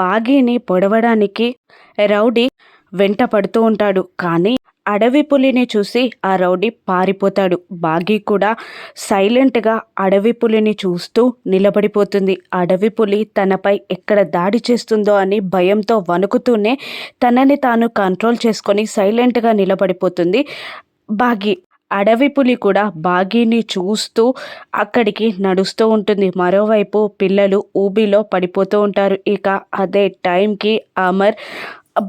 బాగీని పొడవడానికి rowdy వెంట పడుతూ ఉంటాడు. కానీ అడవి పులిని చూసి ఆ రౌడీ పారిపోతాడు. బాగీ కూడా సైలెంట్గా అడవి పులిని చూస్తూ నిలబడిపోతుంది. అడవి పులి తనపై ఎక్కడ దాడి చేస్తుందో అని భయంతో వణుకుతూనే తనని తాను కంట్రోల్ చేసుకొని సైలెంట్గా నిలబడిపోతుంది బాగీ. అడవి పులి కూడా బాగీని చూస్తూ అక్కడికి నడుస్తూ ఉంటుంది. మరోవైపు పిల్లలు ఊబిలో పడిపోతూ ఉంటారు. ఇక అదే టైంకి అమర్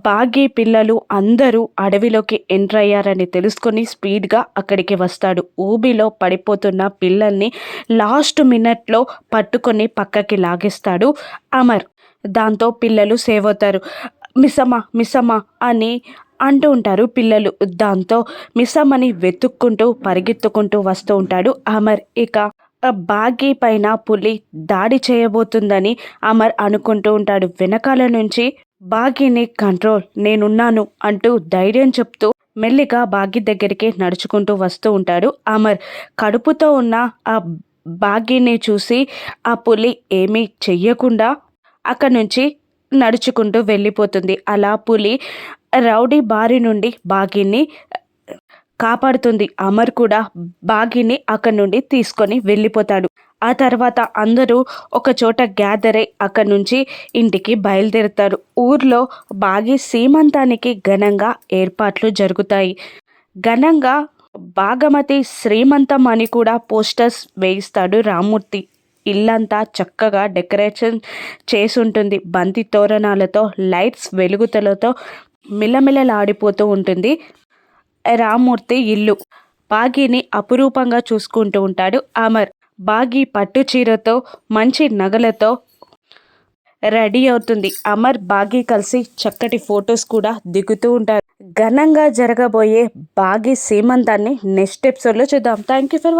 బాగీ పిల్లలు అందరూ అడవిలోకి ఎంటర్ అయ్యారని తెలుసుకొని స్పీడ్గా అక్కడికి వస్తాడు. ఊబిలో పడిపోతున్న పిల్లల్ని లాస్ట్ మినిట్లో పట్టుకొని పక్కకి లాగేస్తాడు అమర్. దాంతో పిల్లలు సేవ్ అవుతారు. మిస్సమ్మ మిస్సమ్మ అని అంటూ ఉంటారు పిల్లలు. దాంతో మిస్సమ్మని వెతుక్కుంటూ పరిగెత్తుకుంటూ వస్తూ ఉంటాడు అమర్. ఇక బాగి పైన పులి దాడి చేయబోతుందని అమర్ అనుకుంటూ ఉంటాడు. వెనకాల నుంచి బాగీని కంట్రోల్ నేనున్నాను అంటూ ధైర్యం చెప్తూ మెల్లిగా బాగి దగ్గరికి నడుచుకుంటూ వస్తూ ఉంటాడు అమర్. కడుపుతో ఉన్న ఆ బాగీని చూసి ఆ పులి ఏమీ చెయ్యకుండా అక్కడి నుంచి నడుచుకుంటూ వెళ్ళిపోతుంది. అలా పులి రౌడీ బారి నుండి బాగిని కాపాడుతుంది. అమర్ కూడా బాగిని అక్కడి నుండి తీసుకొని వెళ్ళిపోతాడు. ఆ తర్వాత అందరూ ఒక చోట గ్యాదర్ అయి అక్కడి నుంచి ఇంటికి బయలుదేరుతారు. ఊర్లో బాగి సీమంతానికి ఘనంగా ఏర్పాట్లు జరుగుతాయి. ఘనంగా భాగమతి శ్రీమంతం అని కూడా పోస్టర్స్ వేయిస్తాడు రామూర్తి. ఇల్లంతా చక్కగా డెకరేషన్ చేసుంటుంది. బంతి తోరణాలతో లైట్స్ వెలుగుతలతో మిలమిలలాడిపోతూ ఉంటుంది. రామ్మూర్తి ఇల్లు. బాగీని అపురూపంగా చూసుకుంటూ ఉంటాడు అమర్. బాగి పట్టు చీరతో మంచి నగలతో రెడీ అవుతుంది. అమర్ బాగి కలిసి చక్కటి ఫొటోస్ కూడా దిగుతూ ఉంటారు. ఘనంగా జరగబోయే బాగి సీమంతాన్ని నెక్స్ట్ ఎపిసోడ్లో చూద్దాం. Thank you for watching